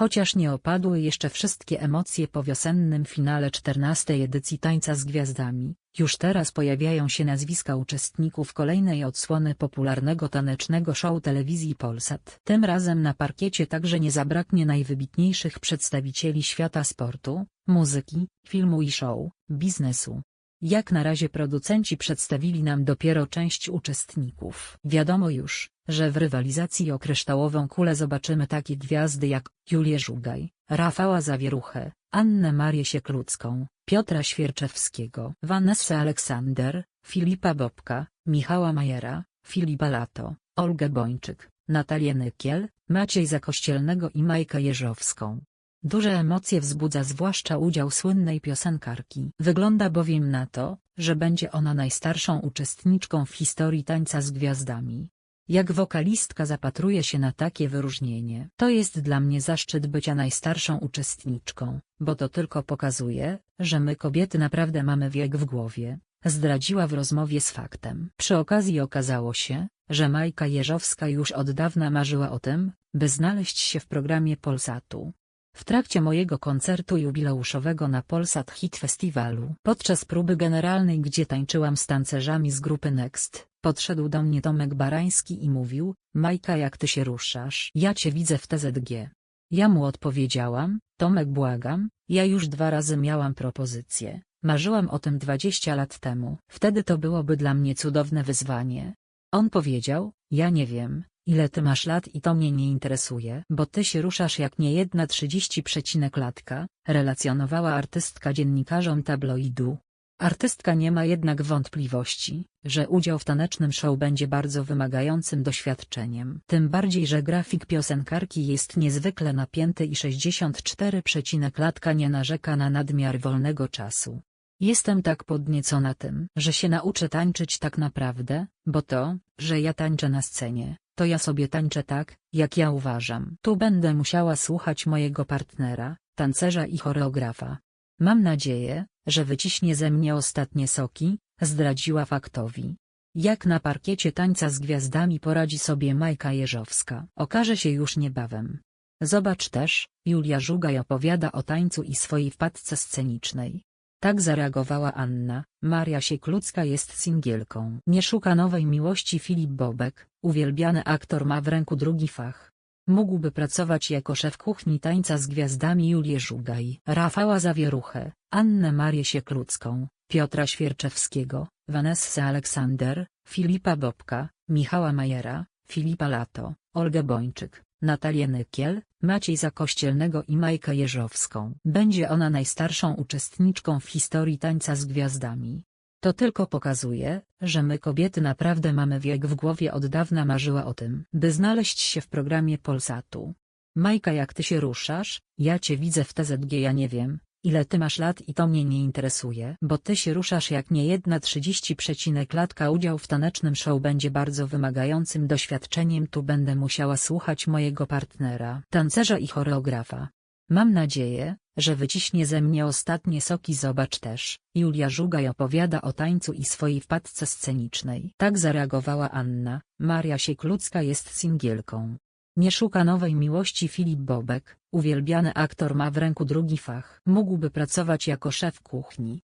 Chociaż nie opadły jeszcze wszystkie emocje po wiosennym finale 14 edycji Tańca z Gwiazdami, już teraz pojawiają się nazwiska uczestników kolejnej odsłony popularnego tanecznego show telewizji Polsat. Tym razem na parkiecie także nie zabraknie najwybitniejszych przedstawicieli świata sportu, muzyki, filmu i show, biznesu. Jak na razie producenci przedstawili nam dopiero część uczestników. Wiadomo już, że w rywalizacji o kryształową kulę zobaczymy takie gwiazdy jak Julię Żugaj, Rafała Zawieruchę, Annę Marię Sieklucką, Piotra Świerczewskiego, Vanessa Aleksander, Filipa Bobka, Michała Majera, Filipa Lato, Olgę Bończyk, Natalię Nykiel, Maciej Zakościelnego i Majkę Jeżowską. Duże emocje wzbudza zwłaszcza udział słynnej piosenkarki. Wygląda bowiem na to, że będzie ona najstarszą uczestniczką w historii tańca z gwiazdami. Jak wokalistka zapatruje się na takie wyróżnienie. To jest dla mnie zaszczyt bycia najstarszą uczestniczką, bo to tylko pokazuje, że my kobiety naprawdę mamy wiek w głowie, zdradziła w rozmowie z faktem. Przy okazji okazało się, że Majka Jeżowska już od dawna marzyła o tym, by znaleźć się w programie Polsatu. W trakcie mojego koncertu jubileuszowego na Polsat Hit Festiwalu, podczas próby generalnej gdzie tańczyłam z tancerzami z grupy Next, podszedł do mnie Tomek Barański i mówił, Majka jak ty się ruszasz? Ja cię widzę w TZG. Ja mu odpowiedziałam, Tomek błagam, ja już dwa razy miałam propozycję, marzyłam o tym 20 lat temu. Wtedy to byłoby dla mnie cudowne wyzwanie. On powiedział, ja nie wiem, ile ty masz lat i to mnie nie interesuje, bo ty się ruszasz jak nie jedna 30 przecinek latka, relacjonowała artystka dziennikarzom tabloidu. Artystka nie ma jednak wątpliwości, że udział w tanecznym show będzie bardzo wymagającym doświadczeniem. Tym bardziej, że grafik piosenkarki jest niezwykle napięty i 64 przecinek latka nie narzeka na nadmiar wolnego czasu. Jestem tak podniecona tym, że się nauczę tańczyć tak naprawdę, bo to, że ja tańczę na scenie, to ja sobie tańczę tak, jak ja uważam. Tu będę musiała słuchać mojego partnera, tancerza i choreografa. Mam nadzieję, że wyciśnie ze mnie ostatnie soki, zdradziła faktowi. Jak na parkiecie tańca z gwiazdami poradzi sobie Majka Jeżowska, okaże się już niebawem. Zobacz też, Julia Żugaj opowiada o tańcu i swojej wpadce scenicznej. Tak zareagowała Anna, Maria Sieklucka jest singielką. Nie szuka nowej miłości Filip Bobek, uwielbiany aktor ma w ręku drugi fach. Mógłby pracować jako szef kuchni tańca z gwiazdami Julię Żugaj, Rafała Zawieruchę, Annę Marię Sieklucką, Piotra Świerczewskiego, Vanessa Aleksander, Filipa Bobka, Michała Majera, Filipa Lato, Olgę Bończyk, Natalię Nykiel, Maciej Zakościelnego i Majkę Jeżowską. Będzie ona najstarszą uczestniczką w historii tańca z gwiazdami. To tylko pokazuje, że my kobiety naprawdę mamy wiek w głowie od dawna marzyła o tym, by znaleźć się w programie Polsatu. Majka jak ty się ruszasz, ja cię widzę w TZG ja nie wiem, ile ty masz lat i to mnie nie interesuje, bo ty się ruszasz jak nie jedna 30 przecinek latka udział w tanecznym show będzie bardzo wymagającym doświadczeniem tu będę musiała słuchać mojego partnera, tancerza i choreografa. Mam nadzieję, że wyciśnie ze mnie ostatnie soki zobacz też, Julia Żugaj opowiada o tańcu i swojej wpadce scenicznej. Tak zareagowała Anna, Maria Sieklucka jest singielką. Nie szuka nowej miłości Filip Bobek, uwielbiany aktor ma w ręku drugi fach. Mógłby pracować jako szef kuchni,